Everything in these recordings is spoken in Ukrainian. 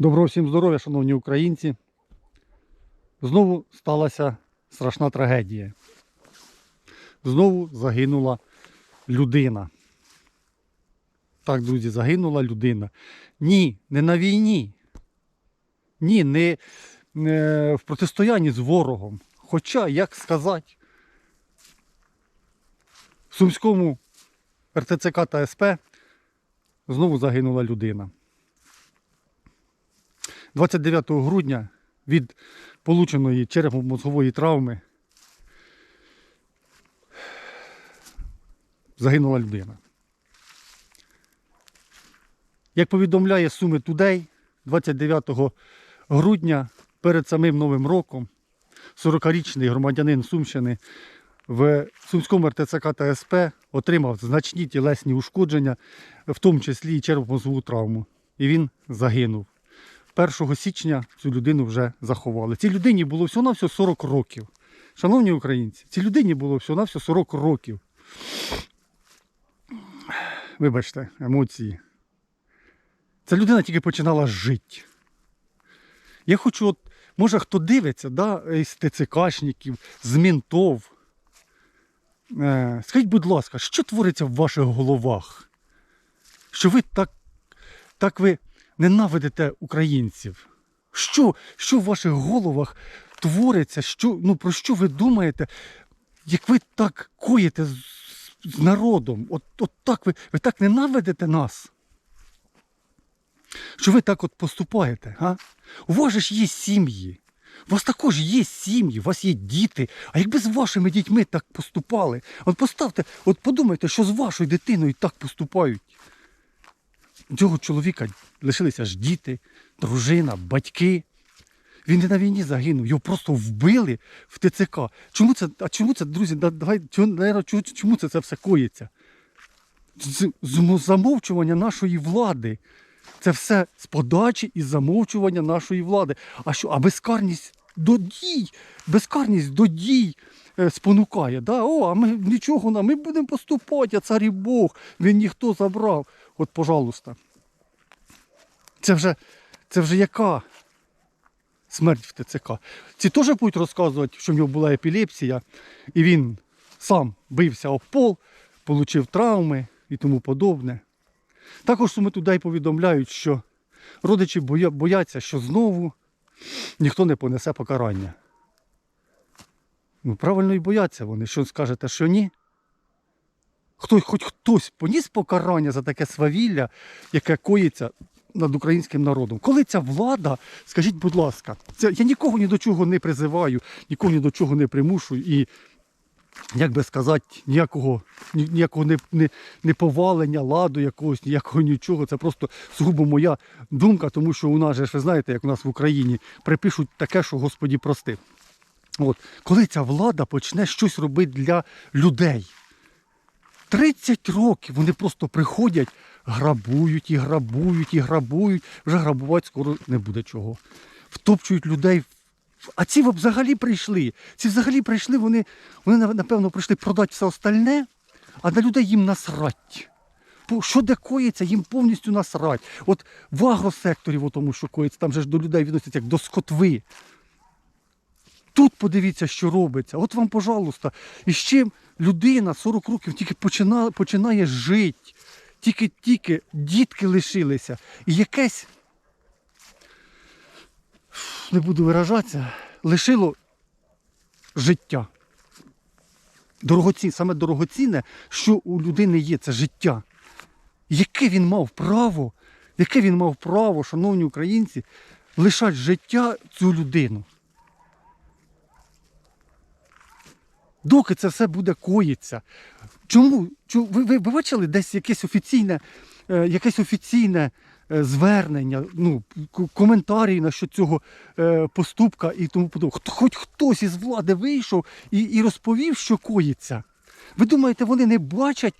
Доброго всім здоров'я, шановні українці. Знову сталася страшна трагедія. Знову загинула людина. Так, друзі, загинула людина. Ні, не на війні. Ні, не, не в протистоянні з ворогом. Хоча, як сказати, в Сумському РТЦК та СП знову загинула людина. 29 грудня від полученої черепно-мозгової травми загинула людина. Як повідомляє Суми Тудей, 29 грудня перед самим Новим роком 40-річний громадянин Сумщини в Сумському РТЦК та СП отримав значні тілесні ушкодження, в тому числі і черепно-мозгову травму. І він загинув. 1 січня цю людину вже заховали. Цій людині було всього-навсього 40 років. Шановні українці, цій людині було всього-навсього 40 років. Вибачте, емоції. Ця людина тільки починала жити. Я хочу, от, може хто дивиться, да, із ТЦКшників, з ментов. Е, скажіть, будь ласка, що твориться в ваших головах? Що ви так, так ви ненавидите українців? Що, що в ваших головах твориться? Що, ну, про що ви думаєте, як ви так коїте з, з народом? От, от так ви, ви так ненавидите нас? Що ви так от поступаєте? А? У вас ж є сім'ї. У вас також є сім'ї, у вас є діти. А якби з вашими дітьми так поступали? От поставте, от подумайте, що з вашою дитиною так поступають. У цього чоловіка лишилися ж діти, дружина, батьки. Він не на війні загинув, його просто вбили в ТЦК. Чому це, а чому це, друзі, давай, чому, це, це все коїться? Замовчування нашої влади. Це все з подачі і замовчування нашої влади. А що? А безкарність до дій, безкарність до дій спонукає. Да? О, а ми нічого нам, ми будемо поступати, а цар і Бог, він ніхто забрав. От, пожалуйста. Це вже, це вже яка смерть в ТЦК? Ці теж будуть розказувати, що в нього була епілепсія, і він сам бився об пол, отримав травми і тому подобне. Також туди повідомляють, що родичі бояться, що знову ніхто не понесе покарання. Ну, правильно і бояться вони. Що скажете, що ні? Хто, хоч хтось поніс покарання за таке свавілля, яке коїться над українським народом. Коли ця влада, скажіть, будь ласка, це, я нікого ні до чого не призиваю, нікого ні до чого не примушую і як би сказати, ніякого, ні- ніякого не, не, не повалення, ладу якогось, ніякого нічого. Це просто сугубо моя думка, тому що у нас же ви знаєте, як у нас в Україні припишуть таке, що Господі прости. От, коли ця влада почне щось робити для людей. 30 років вони просто приходять, грабують і грабують і грабують. Вже грабувати скоро не буде чого. Втопчують людей. А ці взагалі прийшли. Ці взагалі прийшли, вони, вони напевно прийшли продати все остальне, а на людей їм насрать. Що де коїться, їм повністю насрать. От в агросекторі, в тому, що коїться, там же ж до людей відносяться як до скотви. Тут подивіться, що робиться. От вам, пожалуйста, і з чим людина 40 років тільки починає, починає жити. Тільки-тільки дітки лишилися. І якесь, не буду виражатися, лишило життя. Дорогоцінне, саме дорогоцінне, що у людини є, це життя. Яке він мав право, яке він мав право, шановні українці, лишати життя цю людину. Доки це все буде коїться. Чому? Ви, ви, ви бачили десь якесь офіційне, е, якесь офіційне е, звернення, ну, коментарі на цього е, поступка і тому подобне. Хоч хтось із влади вийшов і, і розповів, що коїться. Ви думаєте, вони не бачать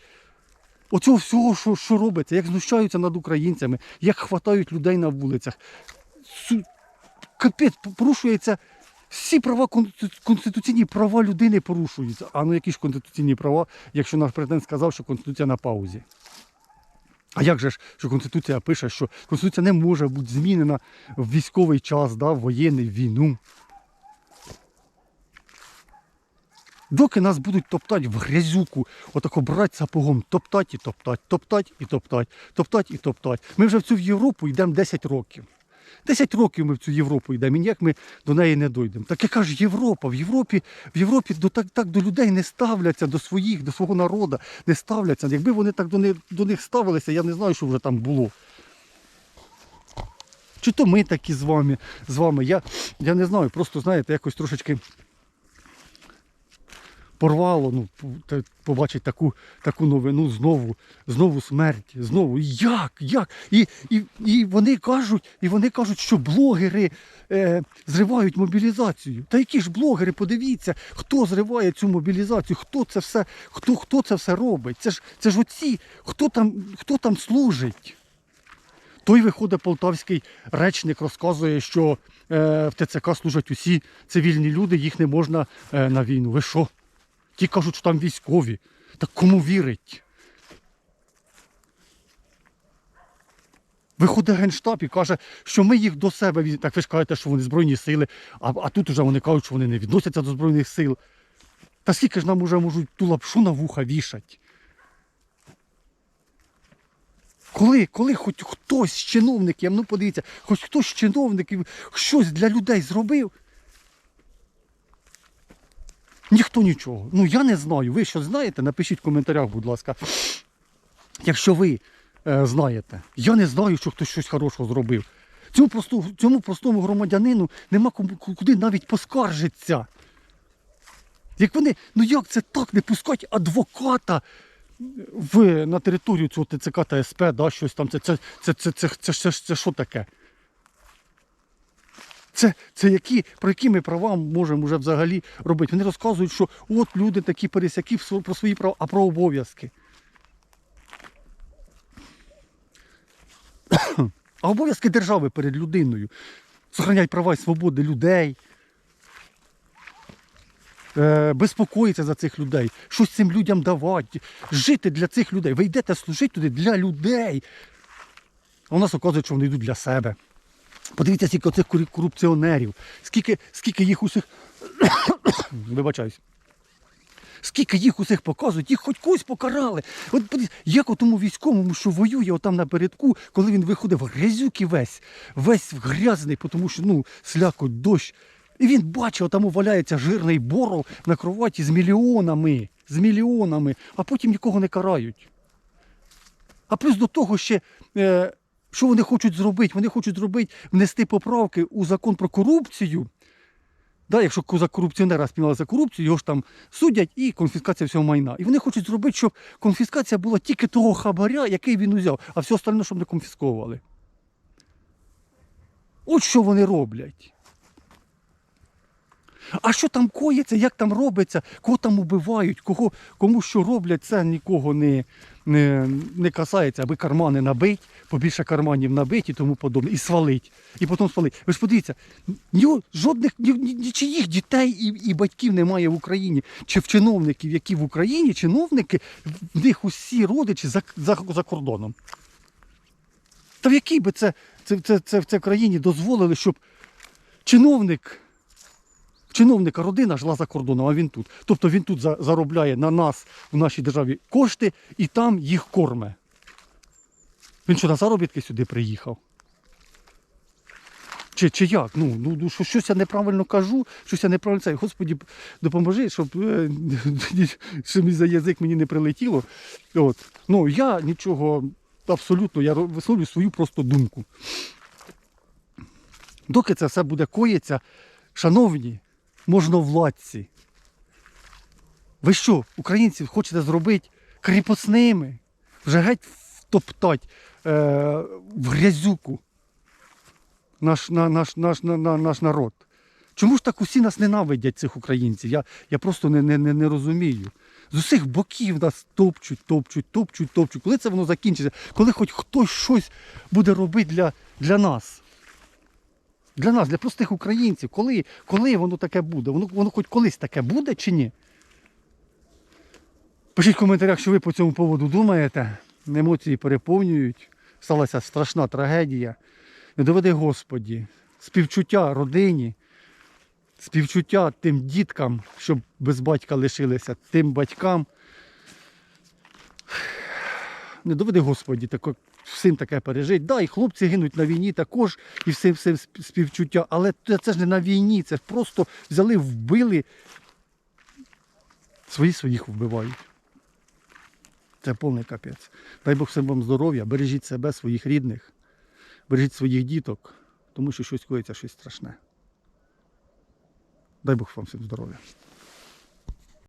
оцього всього, що, що робиться, як знущаються над українцями, як хватають людей на вулицях. Капець, порушується всі права, конституційні права людини порушуються. А ну які ж конституційні права, якщо наш президент сказав, що конституція на паузі? А як же ж, що Конституція пише, що Конституція не може бути змінена в військовий час, да, в воєнний, війну. Доки нас будуть топтати в грязюку, отако брати сапогом, топтать і топтать, топтать і топтать, топтать і топтать. Ми вже в цю Європу йдемо 10 років. 10 років ми в цю Європу йдемо, і ніяк ми до неї не дійдемо. Так яка ж Європа? В Європі, в Європі до, так, так до людей не ставляться, до своїх, до свого народу не ставляться. Якби вони так до них, до них ставилися, я не знаю, що вже там було. Чи то ми такі з вами, з вами. Я, я не знаю, просто знаєте, якось трошечки порвало, ну, побачить таку, таку новину знову, знову смерть, знову. Як? Як? І, і, і вони кажуть, і вони кажуть, що блогери е, зривають мобілізацію. Та які ж блогери, подивіться, хто зриває цю мобілізацію, хто це все, хто, хто це все робить? Це ж, це ж оці, хто там, хто там служить. Той виходить полтавський речник, розказує, що е, в ТЦК служать усі цивільні люди, їх не можна е, на війну. Ви що? Ті кажуть, що там військові. Так кому вірить? Виходить генштаб і каже, що ми їх до себе візьмемо. Так ви ж кажете, що вони Збройні сили, а, а тут вже вони кажуть, що вони не відносяться до Збройних сил. Та скільки ж нам уже можуть ту лапшу на вуха вішать? Коли, коли хоч хтось з чиновників, ну подивіться, хоч хтось з чиновників щось для людей зробив, ніхто нічого. Ну я не знаю. Ви що знаєте? Напишіть в коментарях, будь ласка. Якщо ви е, знаєте, я не знаю, що хтось щось хорошого зробив. Цьому, просту, цьому простому громадянину нема куди навіть поскаржитися. Як вони, ну як це так не пускати адвоката в, на територію цього ТЦК та СП, да, щось там, це, це, це, це, це, це, це, це що таке? Це, це які, про які ми права можемо вже взагалі робити? Вони розказують, що от люди такі пересяки про свої права, а про обов'язки. А обов'язки держави перед людиною. Сохранять права і свободи людей. Е, безпокоїться за цих людей, щось цим людям давати, жити для цих людей. Ви йдете служити туди для людей. А у нас оказують, що вони йдуть для себе. Подивіться, скільки оцих корупціонерів, скільки, скільки їх усіх. Вибачаюсь. Скільки їх усіх показують, їх хоч когось покарали. От як тому військовому, що воює отам напередку, коли він виходив грязюки весь, весь грязний, тому що ну, слякоть, дощ. І він бачив, там валяється жирний боров на кроваті з мільйонами, з мільйонами, а потім нікого не карають. А плюс до того ще, е, що вони хочуть зробити? Вони хочуть зробити, внести поправки у закон про корупцію. Да, якщо за корупціонера спіймали за корупцію, його ж там судять і конфіскація всього майна. І вони хочуть зробити, щоб конфіскація була тільки того хабаря, який він узяв, а все остальне, щоб не конфісковували. От що вони роблять. А що там коїться, як там робиться, кого там убивають, кого, кому що роблять, це нікого не, не, не касається, аби кармани набить, побільше карманів набить і тому подобне, і свалить. І потім свалить. Ви ж подивіться, ні, жодних ні, ні, нічиїх дітей і, і батьків немає в Україні, чи в чиновників, які в Україні, чиновники, в них усі родичі за, за, за кордоном. Та в якій би це, це, це, це в країні дозволили, щоб чиновник чиновника родина жила за кордоном, а він тут. Тобто він тут заробляє на нас в нашій державі кошти і там їх корме. Він що на заробітки сюди приїхав? Чи, чи як? Ну, ну, ну що, щось я неправильно кажу, щось я неправильно це. Господі, допоможи, щоб е, що за язик мені не прилетіло. От. Ну, я нічого абсолютно, я висловлюю свою просто думку. Доки це все буде коїться, шановні можновладці, ви що, українців хочете зробити кріпосними? Вже геть втоптать е, в грязюку наш, на, наш, наш, на, на, наш народ. Чому ж так усі нас ненавидять, цих українців? Я, я просто не, не, не, не розумію. З усіх боків нас топчуть, топчуть, топчуть, топчуть. Коли це воно закінчиться? Коли хоч хтось щось буде робити для, для нас? Для нас, для простих українців, коли, коли воно таке буде? Воно, воно хоч колись таке буде чи ні? Пишіть в коментарях, що ви по цьому поводу думаєте. емоції переповнюють. Сталася страшна трагедія. Не доведи Господі, співчуття родині, співчуття тим діткам, що без батька лишилися, тим батькам. Не доведи Господі, тако, всім таке пережить. Да, і хлопці гинуть на війні також, і всім всім співчуття. Але це ж не на війні, це ж просто взяли, вбили. Свої своїх вбивають. Це повний капець. Дай Бог всім вам здоров'я, бережіть себе, своїх рідних, бережіть своїх діток, тому що щось коїться, щось страшне. Дай Бог вам всім здоров'я.